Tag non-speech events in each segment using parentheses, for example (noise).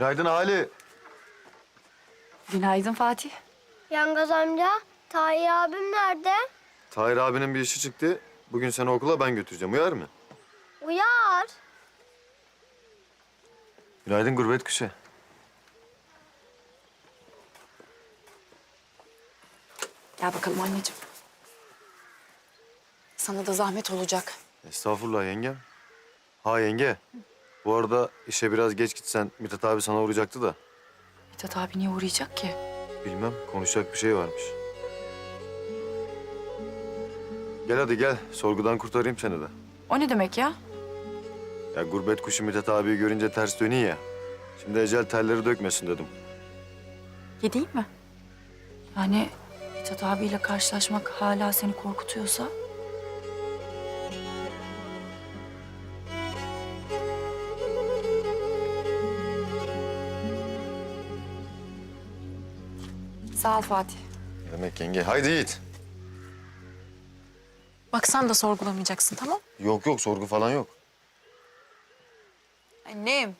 Günaydın Ali. Günaydın Fatih. Yangaz amca, Tahir abim nerede? Tahir abinin bir işi çıktı. Bugün seni okula ben götüreceğim. Uyar mı? Uyar. Günaydın gurbet kuşu. Gel bakalım anneciğim. Sana da zahmet olacak. Estağfurullah yengem. Ha yenge. Bu arada işe biraz geç gitsen Mithat abi sana uğrayacaktı da. Mithat abi niye uğrayacak ki? Bilmem konuşacak bir şey varmış. Gel hadi gel. Sorgudan kurtarayım seni de. O ne demek ya? Ya gurbet kuşu Mithat abiyi görünce ters dönüyor ya. Şimdi ecel telleri dökmesin dedim. Gideyim mi? Yani Mithat abiyle karşılaşmak hala seni korkutuyorsa... Sağ ol Fatih. Ne demek yenge? Haydi Yiğit. Bak sen de sorgulamayacaksın tamam? Yok yok sorgu falan yok. Annem.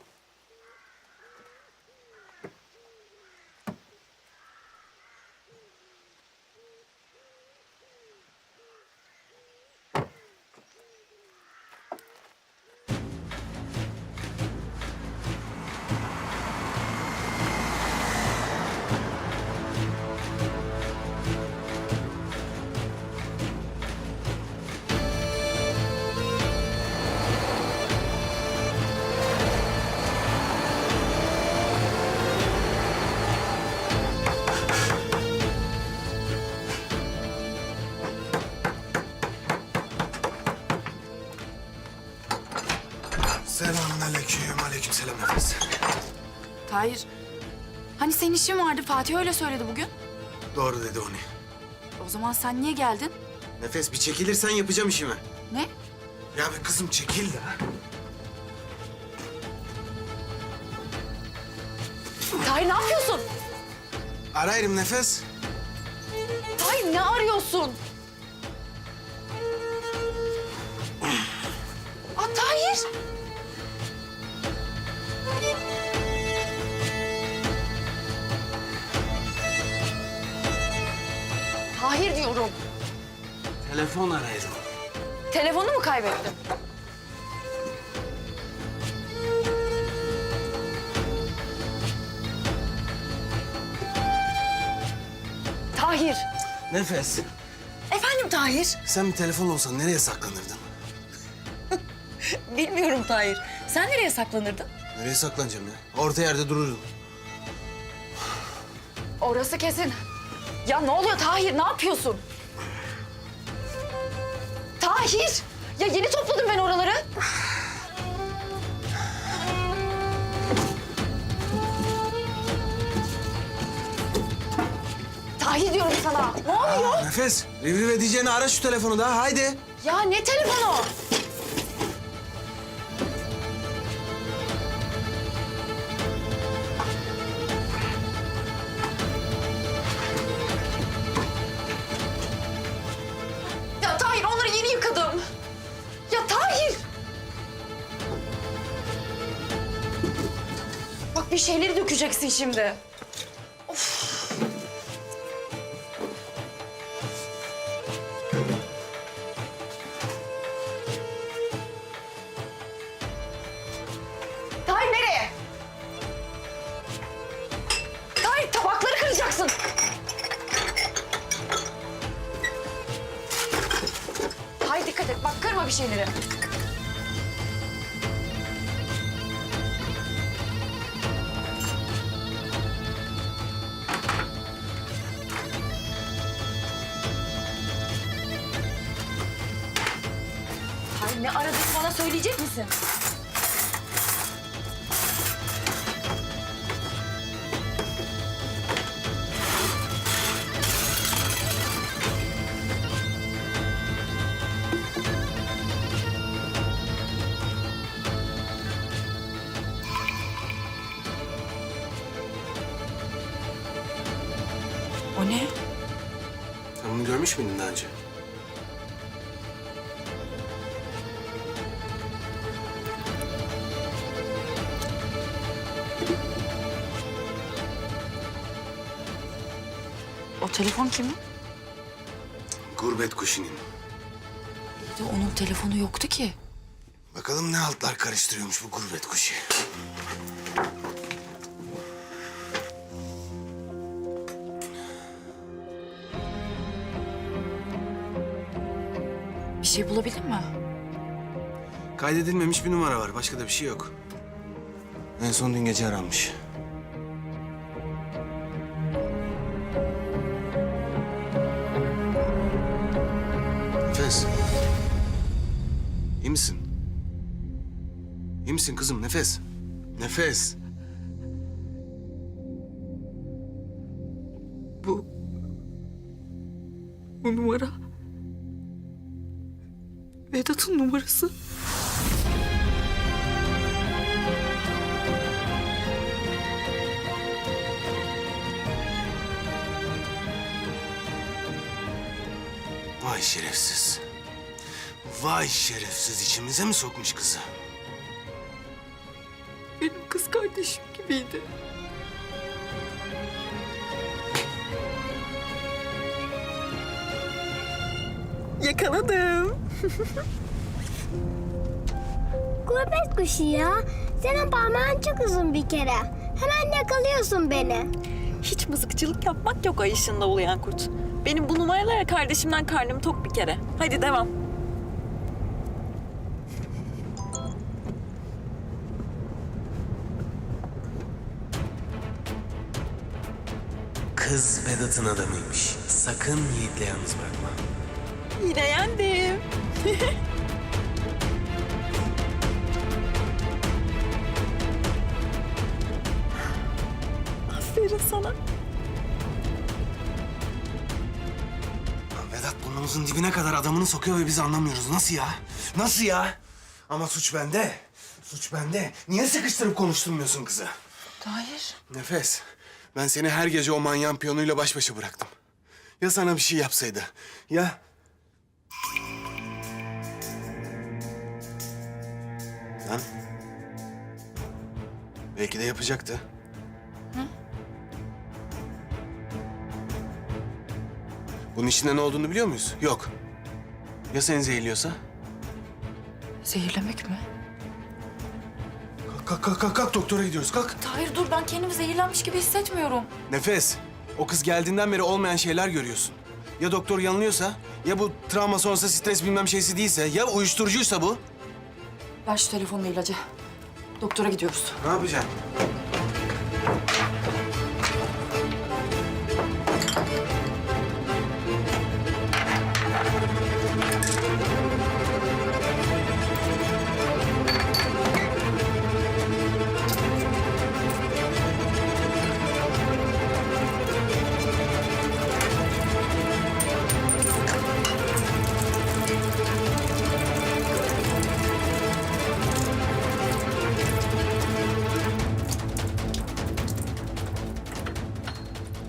Aleykümselam nefes. Hayır. Hani senin işin vardı Fatih öyle söyledi bugün. Doğru dedi onu. O zaman sen niye geldin? Nefes bir çekilirsen yapacağım işimi. Ne? Ya be kızım çekil de. Tahir ne yapıyorsun? Arayırım nefes. Tahir ne arıyorsun? Aa, Tahir! Diyorum. Telefon arayırım. Telefonu mu kaybettin? Tahir. Nefes, Efendim Tahir? sen bir telefon olsan nereye saklanırdın? (laughs) Bilmiyorum Tahir. Sen nereye saklanırdın? Nereye saklanacağım ya? Orta yerde dururdum. Orası kesin. Ya ne oluyor Tahir? Ne yapıyorsun? Tahir! Ya yeni topladım ben oraları. Tahir diyorum sana. Ne oluyor? Nefes, rivriv edeceğini ara şu telefonu da haydi. Ya ne telefonu? Bir şeyleri dökeceksin şimdi. Tahir nereye? Tabakları kıracaksın. Tahir dikkat et bak kırma bir şeyleri. Söyleyecek misin? O ne? Sen bunu görmüş müydün daha önce? Telefon kimin? Gurbet kuşinin. İyi de onun telefonu yoktu ki. Bakalım ne altlar karıştırıyormuş bu gurbet kuşu. Bir şey bulabildin mi? Kaydedilmemiş bir numara var. Başka da bir şey yok. En son dün gece aranmış. Misin kızım? Nefes. Nefes. Bu... Bu numara... Vedat'ın numarası. Vay şerefsiz. Vay şerefsiz içimize mi sokmuş kızı? Kız kardeşim gibiydi. Yakaladım. (laughs) Gurbet kuşu ya. Senin parmağın çok uzun bir kere. Hemen yakalıyorsun beni. Hiç mızıkçılık yapmak yok ay ışığında uluyan kurt. Benim bu numaralara kardeşimden karnım tok bir kere. Hadi devam. Kız Vedat'ın adamıymış. Sakın Yiğit'le yalnız bırakma. Yine yendim. (laughs) Aferin sana. Vedat burnumuzun dibine kadar adamını sokuyor ve biz anlamıyoruz. Nasıl ya? Nasıl ya? Ama suç bende. Suç bende. Niye sıkıştırıp konuşturmuyorsun kızı? Tahir. Nefes, ben seni her gece o manyağın piyonuyla baş başa bıraktım. Ya sana bir şey yapsaydı? Ya? Lan? Belki de yapacaktı. Bunun içinde ne olduğunu biliyor muyuz? Yok. Ya seni zehirliyorsa? Zehirlemek mi? Kalk, kalk, kalk, kalk. Doktora gidiyoruz. Kalk. Tahir dur ben kendimi zehirlenmiş gibi hissetmiyorum. Nefes, o kız geldiğinden beri olmayan şeyler görüyorsun. Ya doktor yanılıyorsa, ya bu travma sonrası stres bilmem şeysi değilse, ya uyuşturucuysa bu. Ver şu telefonla ilacı. Doktora gidiyoruz. Ne yapacaksın?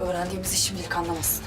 Öğrendiğimizi şimdilik anlamasın.